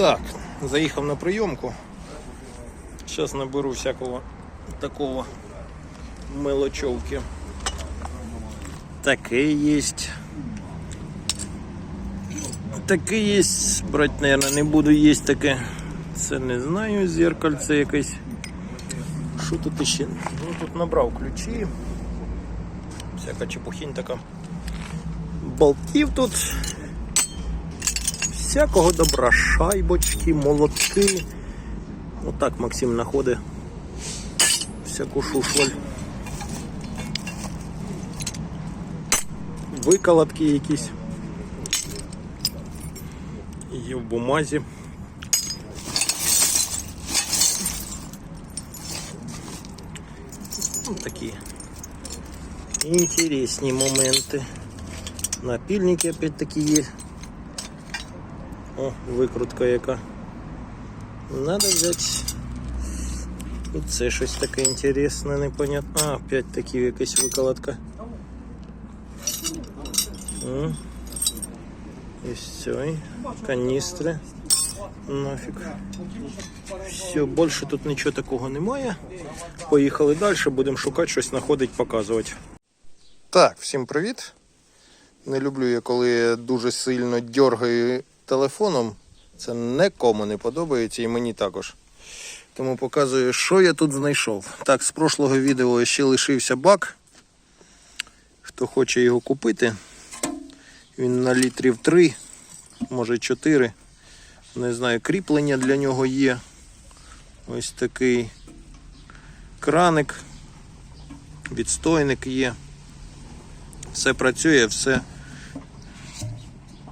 Так, заїхав на прийомку. Зараз наберу всякого такого мелочовки. Таке есть. Таке є, брать, наверное, не буду їсти таке. Це не знаю, зеркальце якесь. Що тут ще? Ну тут набрав ключі. Всяка чепухінь така. Болтів тут. Всякого добра, шайбочки, молотки. Отак Максим знаходить всяку шушваль. Виколотки якісь. Є в бумазі. Ну, такі інтересні моменти. Напільники опять такі є. О, викрутка яка. Надо взяти. Тут це щось таке інтересне, непонятне. А, опять такі якась виколотка. Із цієї каністри. Нафіг. Все, більше тут нічого такого немає. Поїхали далі, будемо шукати щось, знаходити, показувати. Так, всім привіт. Не люблю я, коли дуже сильно дергаю телефоном. Це нікому не подобається і мені також. Тому показую, що я тут знайшов. Так, з прошлого відео ще лишився бак. Хто хоче його купити, він на літрів 3, може 4. Не знаю, кріплення для нього є. Ось такий краник, відстойник є. Все працює, все,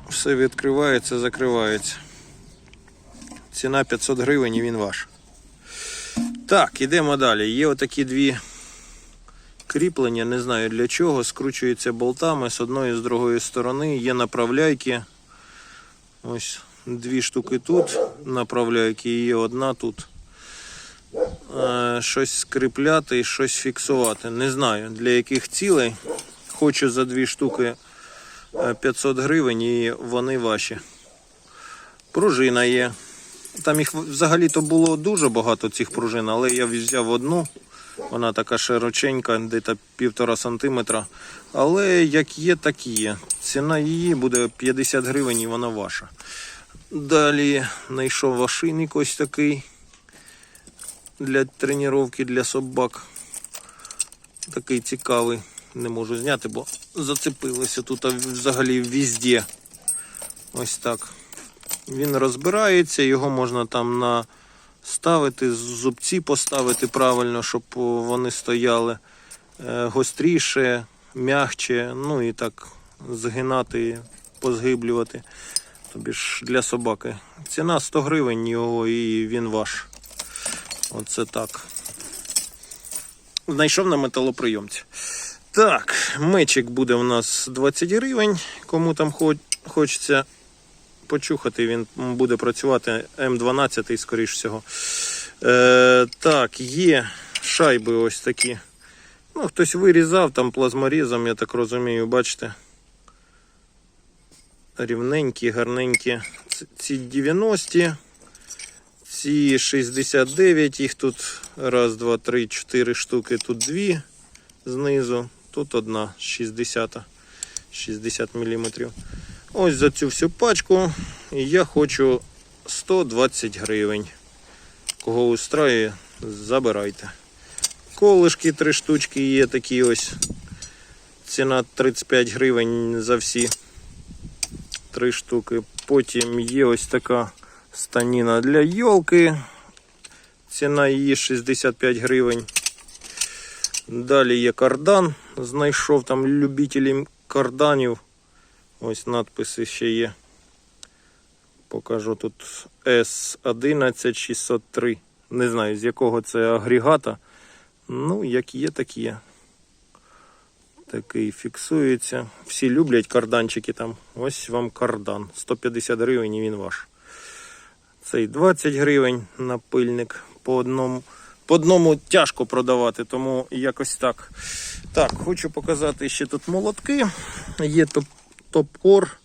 все відкривається, закривається. Ціна 500 гривень і він ваш. Так, ідемо далі. Є отакі дві кріплення, не знаю для чого, скручуються болтами з одної і з другої сторони, є направляйки. Ось дві штуки тут, направляйки, і є одна тут. Е, щось скріпляти і щось фіксувати. Не знаю для яких цілей. Хочу за дві штуки 500 гривень і вони ваші. Пружина є. Там їх взагалі-то було дуже багато цих пружин, але я взяв одну. Вона така широченька, десь півтора сантиметра. Але як є, так і є. Ціна її буде 50 гривень і вона ваша. Далі знайшов вашийник ось такий для тренування для собак. Такий цікавий. Не можу зняти, бо зацепилося тут взагалі везде. Ось так. Він розбирається, його можна там наставити, зубці поставити правильно, щоб вони стояли е, гостріше, м'ягче, ну і так згинати, позгиблювати. Тобі ж для собаки. Ціна 100 гривень його і він ваш. Оце так. Знайшов на металоприйомці. Так, мечик буде у нас 20 гривень. Кому там хоч- хочеться почухати, він буде працювати М12, скоріш всього. Е, так, є шайби ось такі. Ну, хтось вирізав там плазморізом, я так розумію, бачите. Рівненькі, гарненькі. Ці 90, ці 69, їх тут раз, два, три, чотири штуки, тут дві знизу, тут одна 60, 60 мм. Ось за цю всю пачку я хочу 120 гривень. Кого устраює, забирайте. Колишки три штучки є такі ось. Ціна 35 гривень за всі три штуки. Потім є ось така станіна для йолки. Ціна її 65 гривень. Далі є кардан. Знайшов там любителі карданів. Ось надписи ще є. Покажу тут S11603. Не знаю з якого це агрегата. Ну, як є, так є. Такий фіксується. Всі люблять карданчики там. Ось вам кардан. 150 гривень і він ваш. Цей 20 гривень напильник. По одному, по одному тяжко продавати, тому якось так. Так, хочу показати ще тут молотки. Є топ- топор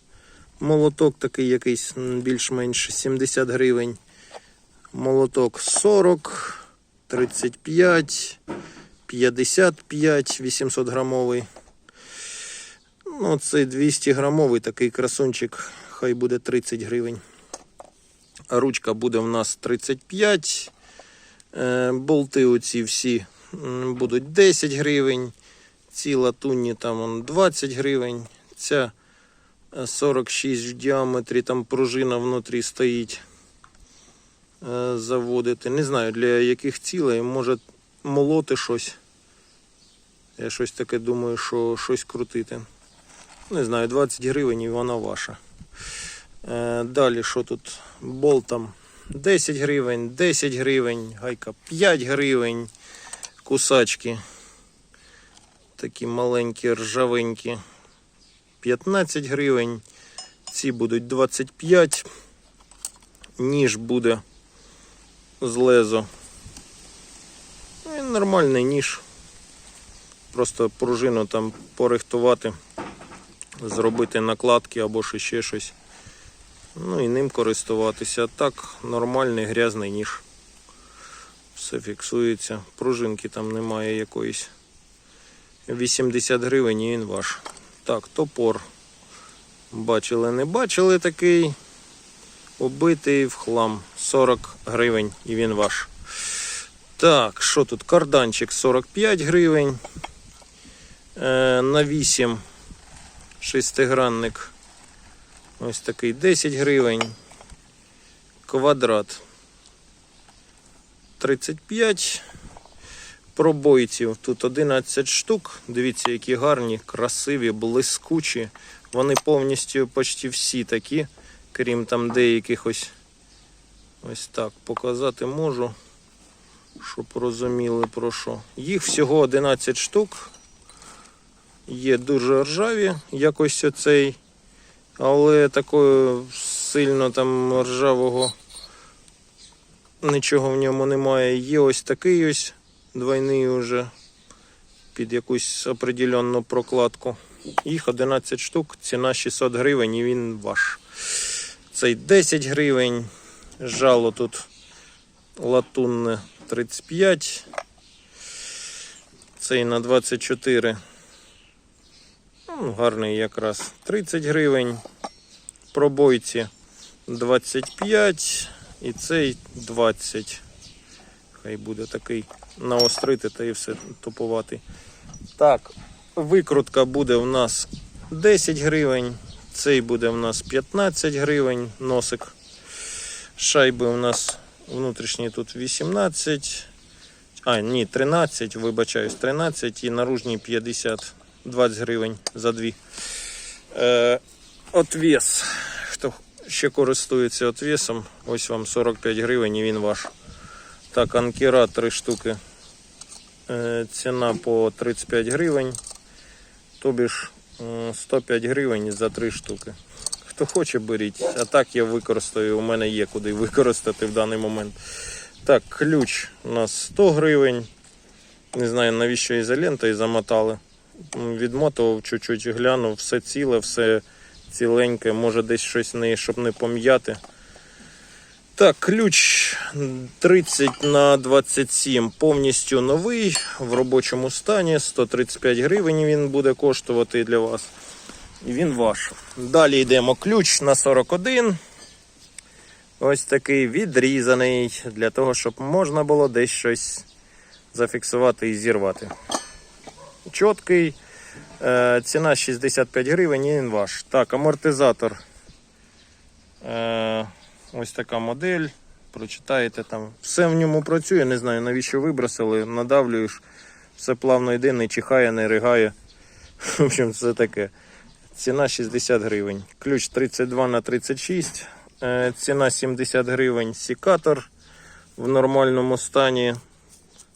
Молоток такий якийсь більш-менш 70 гривень. Молоток 40, 35, 55, 800 грамовий. Ну, цей 200 грамовий такий красунчик, хай буде 30 гривень. Ручка буде в нас 35. Е, Болти оці всі будуть 10 гривень. Ці латунні там 20 гривень. Ця е, 46 в діаметрі, там пружина внутрі стоїть. Е, Заводити. Не знаю для яких цілей. Може молоти щось. Я щось таке думаю, що щось крутити. Не знаю, 20 гривень і вона ваша. Е, Далі що тут? Болтом 10 гривень, 10 гривень, гайка 5 гривень, кусачки. Такі маленькі, ржавенькі. 15 гривень. Ці будуть 25. Ніж буде з лезо. Ну, Він нормальний ніж. Просто пружину там порихтувати, зробити накладки або ще щось. Ну і ним користуватися. Так нормальний грязний ніж. Все фіксується. Пружинки там немає якоїсь. 80 гривень і він ваш. Так, топор. Бачили, не бачили такий. Обитий в хлам. 40 гривень і він ваш. Так, що тут? Карданчик 45 гривень. Е, на 8 шестигранник. Ось такий 10 гривень. Квадрат 35. Пробойців тут 11 штук. Дивіться, які гарні, красиві, блискучі. Вони повністю почти всі такі, крім там деяких ось ось так показати можу, щоб розуміли про що. Їх всього 11 штук. Є дуже ржаві, якось оцей, але такого сильно там ржавого нічого в ньому немає. Є ось такий ось двойний уже під якусь определенну прокладку. Їх 11 штук, ціна 600 гривень і він ваш. Цей 10 гривень. Жало тут латунне 35. Цей на 24. Ну, гарний якраз 30 гривень. Пробойці 25 і цей 20. Хай буде такий наострити та і все тупувати. Так, викрутка буде в нас 10 гривень. Цей буде в нас 15 гривень носик. Шайби у нас внутрішні тут 18. А, ні, 13, вибачаюсь, 13 і наружні 50, 20 гривень за дві. Е, отвес. Хто ще користується отвесом, ось вам 45 гривень і він ваш. Так, анкера 3 штуки. Е, ціна по 35 гривень. Тобі ж 105 гривень за 3 штуки. Хто хоче, беріть. А так я використаю. У мене є куди використати в даний момент. Так, ключ у нас 100 гривень. Не знаю навіщо ізолентою замотали. Відмотував чуть-чуть, глянув, все ціле, все ціленьке, може десь щось не, щоб не пом'яти. Так, ключ 30 на 27 повністю новий в робочому стані. 135 гривень він буде коштувати для вас. І він ваш. Далі йдемо ключ на 41. Ось такий відрізаний для того, щоб можна було десь щось зафіксувати і зірвати. Чіткий. Е, ціна 65 гривень і він ваш. Так, амортизатор. Е, ось така модель. Прочитаєте там. Все в ньому працює, не знаю навіщо вибросили, надавлюєш, все плавно йде, не чихає, не ригає. В общем, це таке. Ціна 60 гривень. Ключ 32 на 36. Е, Ціна 70 гривень. Сікатор в нормальному стані.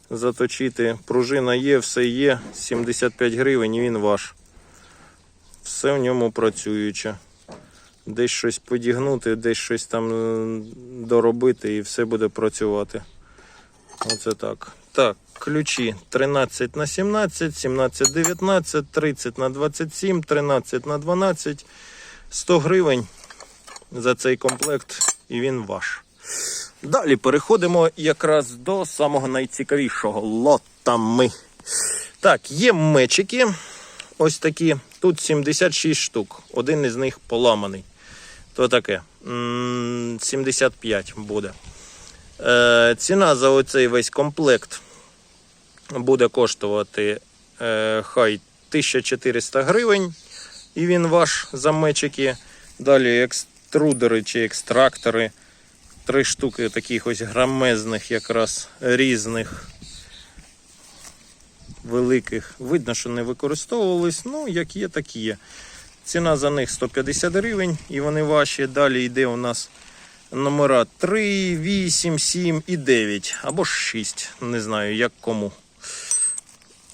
Заточити. Пружина є, все є. 75 гривень і він ваш. Все в ньому працююче. Десь щось подігнути, десь щось там е, доробити і все буде працювати. Оце так. Так, ключі 13 на 17, 17 19, 30 на 27, 13 на 12, 100 гривень за цей комплект, і він ваш. Далі переходимо якраз до самого найцікавішого лотами. Так, є мечики. Ось такі. Тут 76 штук. Один із них поламаний. То таке. 75 буде. Е, ціна за оцей весь комплект буде коштувати е, хай 1400 гривень. І він ваш за мечики. Далі екструдери чи екстрактори. Три штуки таких ось грамезних, якраз різних, великих. Видно, що не використовувались. Ну, як є, так є. Ціна за них 150 гривень, і вони ваші. Далі йде у нас номера 3, 8, 7 і 9. Або ж 6. Не знаю, як кому.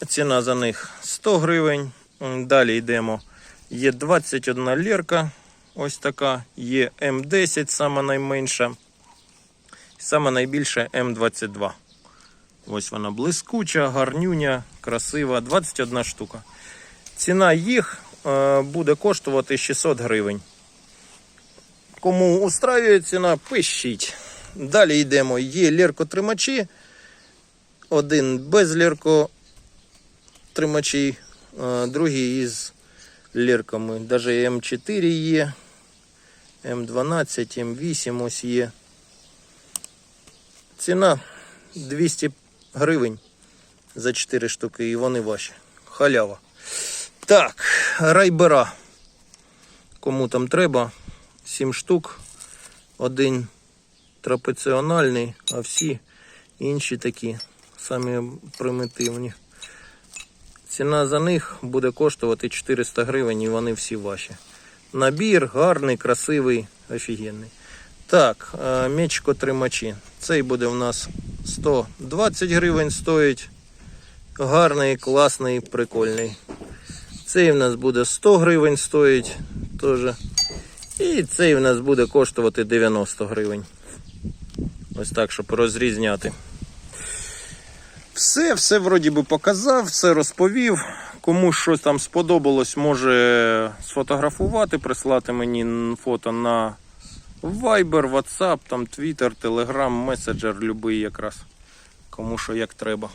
Ціна за них 100 гривень. Далі йдемо. Є 21 лірка. Ось така. Є М10, сама найменша. Саме найбільше М22. Ось вона блискуча, гарнюня, красива. 21 штука. Ціна їх е, буде коштувати 600 гривень. Кому устраює ціна, пишіть. Далі йдемо. Є ліркотримачі. Один без ліркотримачі, е, другий із лірками. Навіть М4 є, М12, М8 ось є. Ціна 200 гривень за 4 штуки, і вони ваші. Халява. Так, райбера. Кому там треба? 7 штук. Один трапеціональний, а всі інші такі, самі примітивні. Ціна за них буде коштувати 400 гривень і вони всі ваші. Набір гарний, красивий, офігенний. Так, е, мечко тримачі. Цей буде у нас 120 гривень стоїть. Гарний, класний, прикольний. Цей в нас буде 100 гривень стоїть теж. І цей в нас буде коштувати 90 гривень. Ось так, щоб розрізняти. Все, все вроді би показав, все розповів. Кому щось там сподобалось, може сфотографувати, прислати мені фото на Viber, WhatsApp, там Twitter, Telegram, Messenger, любий якраз. Кому що як треба.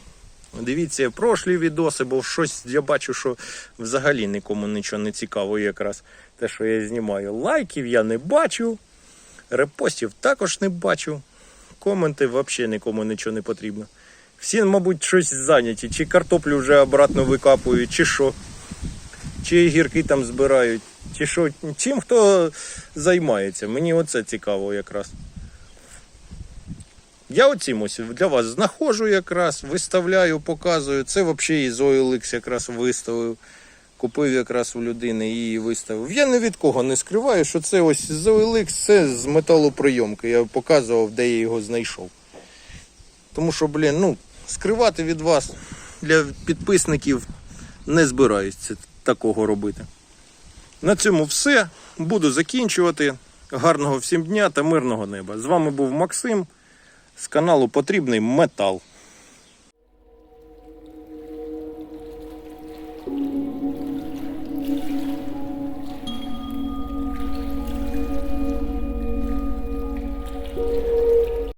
Дивіться прошлі відоси, бо щось я бачу, що взагалі нікому нічого не цікаво якраз те, що я знімаю. Лайків я не бачу, репостів також не бачу. Коменти взагалі нікому нічого не потрібно. Всі, мабуть, щось зайняті, чи картоплю вже обратно викапують, чи що, чи гірки там збирають, чи що. Чим хто займається. Мені оце цікаво якраз. Я оцім ось для вас знаходжу якраз, виставляю, показую. Це взагалі із OLX якраз виставив. Купив якраз у людини і виставив. Я ні від кого не скриваю, що це ось з OLX, це з металоприйомки. Я показував, де я його знайшов. Тому що, блін, ну, скривати від вас для підписників не збираюсь це такого робити. На цьому все. Буду закінчувати. Гарного всім дня та мирного неба. З вами був Максим з каналу Потрібний Метал.